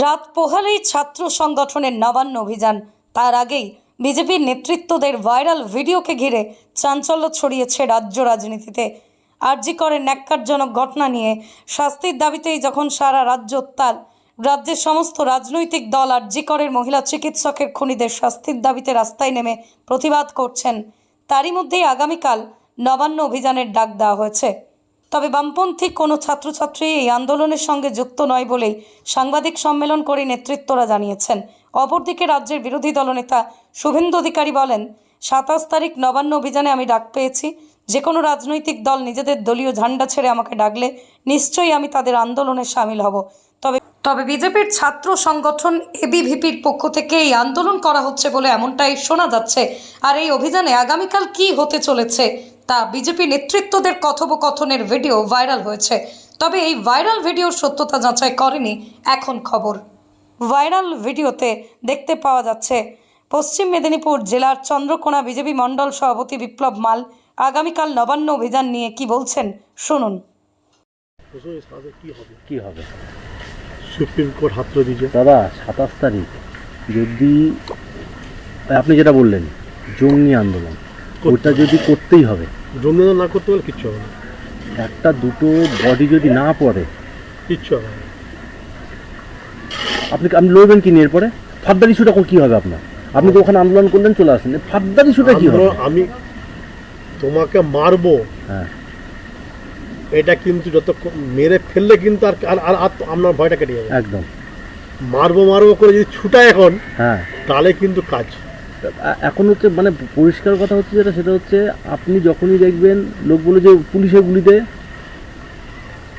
রাত পোহালেই ছাত্র সংগঠনের নবান্ন অভিযান। তার আগেই বিজেপির নেতৃত্বদের ভাইরাল ভিডিওকে ঘিরে চাঞ্চল্য ছড়িয়েছে রাজ্য রাজনীতিতে। আরজি করে ন্যাক্কারজনক ঘটনা নিয়ে শাস্তির দাবিতেই যখন সারা রাজ্য উত্তাল, রাজ্যের সমস্ত রাজনৈতিক দল আরজি করের মহিলা চিকিৎসকের খুনিদের শাস্তির দাবিতে রাস্তায় নেমে প্রতিবাদ করছেন। তারই মধ্যেই আগামীকাল নবান্ন অভিযানের ডাক দেওয়া হয়েছে। তবে বামপন্থী কোনো ছাত্রছাত্রী এই আন্দোলনের সঙ্গে যুক্ত নয় বলেই সাংবাদিক সম্মেলন করে নেতৃত্বরা জানিয়েছেন। অপরদিকে রাজ্যের বিরোধী দলনেতা শুভেন্দু অধিকারী বলেন, সাতাশ তারিখ নবান্ন অভিযানে আমি ডাক পেয়েছি। যে কোনো রাজনৈতিক দল নিজেদের দলীয় ঝান্ডা ছেড়ে আমাকে ডাকলে নিশ্চয়ই আমি তাদের আন্দোলনে সামিল হব। তবে তবে বিজেপির ছাত্র সংগঠন এবিভিপির পক্ষ থেকে এই আন্দোলন করা হচ্ছে বলে এমনটাই শোনা যাচ্ছে। আর এই অভিযানে আগামীকাল কি হতে চলেছে তা বিজেপি নেতৃত্বদের কথোপকথনের ভিডিও ভাইরাল হয়েছে। তবে এই ভাইরাল ভিডিওর সত্যতা যাচাই করেনি এখন খবর। ভাইরাল ভিডিওতে দেখতে পাওয়া যাচ্ছে পশ্চিম মেদিনীপুর জেলার চন্দ্রকোনা বিজেপি মণ্ডল সভাপতি বিপ্লব মাল আগামীকাল নবান্ন অভিযান নিয়ে কি বলছেন শুনুন। কি হবে? সুপ্রিম কোর্ট হাত দিয়েছে। দাদা সাতাশ তারিখ যদি আপনি যেটা বললেন জঙ্গি আন্দোলন। ওটা যদি করতেই হবে। জঙ্গিদল না করতে পারলে কিচ্ছু হবে না। একটা দুটো বডি যদি না পড়ে কিচ্ছু হবে না। আপনি আপনি লড়বেন কি নিয়ে এরপরে? ফাদ্দার ইস্যুটা কি হবে আপনার? আপনি তো ওখানে আন্দোলন করলেন চলে আসেন। ফাদ্দার ইস্যুটা কি হবে? আমি তোমাকে মারবো। হ্যাঁ। এটা কিন্তু যত মেরে ফেললে কিন্তু আর আর আর- আপনার ভয়টা কেটে যাবে। একদম। মারবো মারবো করে যদি ছুটায় এখন হ্যাঁ। তাহলে কিন্তু কাজ। এখন হচ্ছে মানে পরিষ্কার কথা হচ্ছে যেটা সেটা হচ্ছে আপনি যখনই দেখবেন লোক বলে যে পুলিশের গুলিতে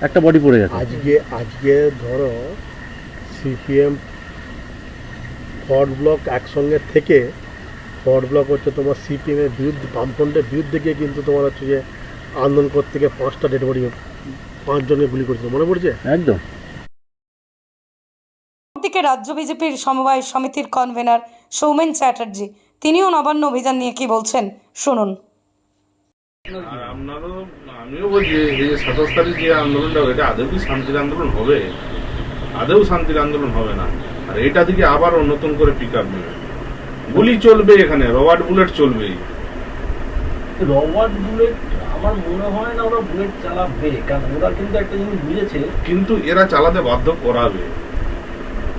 একটা বডি পড়ে গেছে। আজকে আজকে ধরো সিপিএম ফর্ড ব্লক একসঙ্গে থেকে ফর্ড ব্লক হচ্ছে তোমার সিপিএম এর বিরুদ্ধে বামফ্রন্টের বিরুদ্ধে গিয়ে কিন্তু তোমার হচ্ছে যে আন্দোলন করতে গিয়ে পাঁচটা ডেড বডি পাঁচজনকে গুলি করেছিল। মনে পড়ছে? একদম। দিকে রাজ্য বিজেপির সমবায় সমিতির কনভেনার সৌমেন চ্যাটার্জি তিনিও নবান্ন অভিযান নিয়ে কি বলছেন শুনুন। আর আপনারও আমিও বলছি এই যে সাতাশ তারিখ যে আন্দোলনটা হবে, এটা আদৌ কি শান্তির আন্দোলন হবে? আদৌ শান্তির আন্দোলন হবে না। আর এটা থেকে আবারও নতুন করে পিক আপ নেবে। গুলি চলবে এখানে রবার্ট বুলেট চলবেই। রবার্ট বুলেট আমার মনে হয় না ওরা বুলেট চালাবে কারণ ওরা কিন্তু একটা জিনিস বুঝেছে। কিন্তু এরা চালাতে বাধ্য করাবে।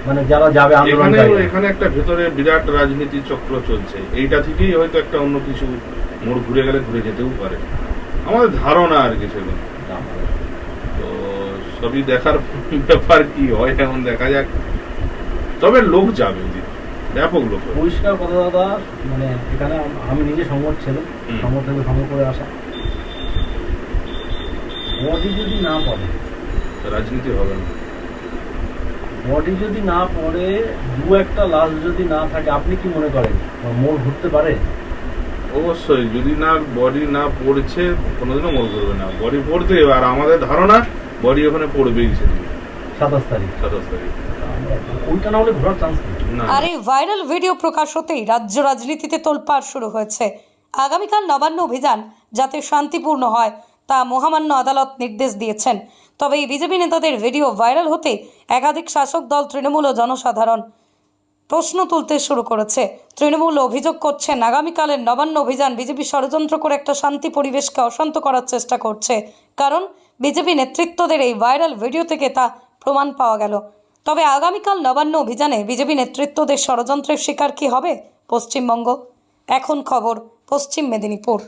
মানে যারা যাবে আন্দোলন এখানে এখানে একটা ভেতরে বিরাট রাজনীতি চক্র চলছে। এইটা থেকেই হয়তো একটা অন্য কিছু মোড় ঘুরে গেলে ঘুরে যেতেও পারে। আমাদের ধারণা আর কি সেগুলো। তো সবই দেখার ব্যাপার কি হয় এখন দেখা যাক। তবে লোক যাবে। ব্যাপক লোক পরিষ্কার কথা দাদা মানে এখানে আমি নিজে সংগঠ ছেলে হুম। সংগঠ থেকে সংগ্রহ করে আসা। বডি যদি না পড়ে রাজনীতি হবে না। বডি যদি না পড়ে দু একটা লাশ যদি না থাকে আপনি কি মনে করেন? মোড় ঘুরতে পারে? অবশ্যই যদি না বডি না পড়ছে কোনোদিনও মনে করবে না। বডি পড়তে। আর আমাদের ধারণা বডি ওখানে পড়বেই সেদিন। সাতাশ তারিখ। সাতাশ তারিখ। ওইটা না হলে ঘোরার চান্স আর এই ভাইরাল ভিডিও প্রকাশ হতেই রাজ্য রাজনীতিতে তোলপাড় শুরু হয়েছে। আগামীকাল নবান্ন অভিযান যাতে শান্তিপূর্ণ হয়। তা মহামান্য আদালত নির্দেশ দিয়েছেন। তবে এই বিজেপি নেতাদের ভিডিও ভাইরাল হতে একাধিক শাসক দল তৃণমূল ও জনসাধারণ প্রশ্ন তুলতে শুরু করেছে। তৃণমূল অভিযোগ করছেন আগামীকালের নবান্ন অভিযান বিজেপি ষড়যন্ত্র করে একটা শান্তি পরিবেশকে অশান্ত করার চেষ্টা করছে। কারণ বিজেপি নেতৃত্বদের এই ভাইরাল ভিডিও থেকে তা প্রমাণ পাওয়া গেল। তবে আগামীকাল নবান্ন অভিযানে বিজেপি নেতৃত্বদের ষড়যন্ত্রের শিকার কি হবে? পশ্চিমবঙ্গ। এখন খবর, পশ্চিম মেদিনীপুর।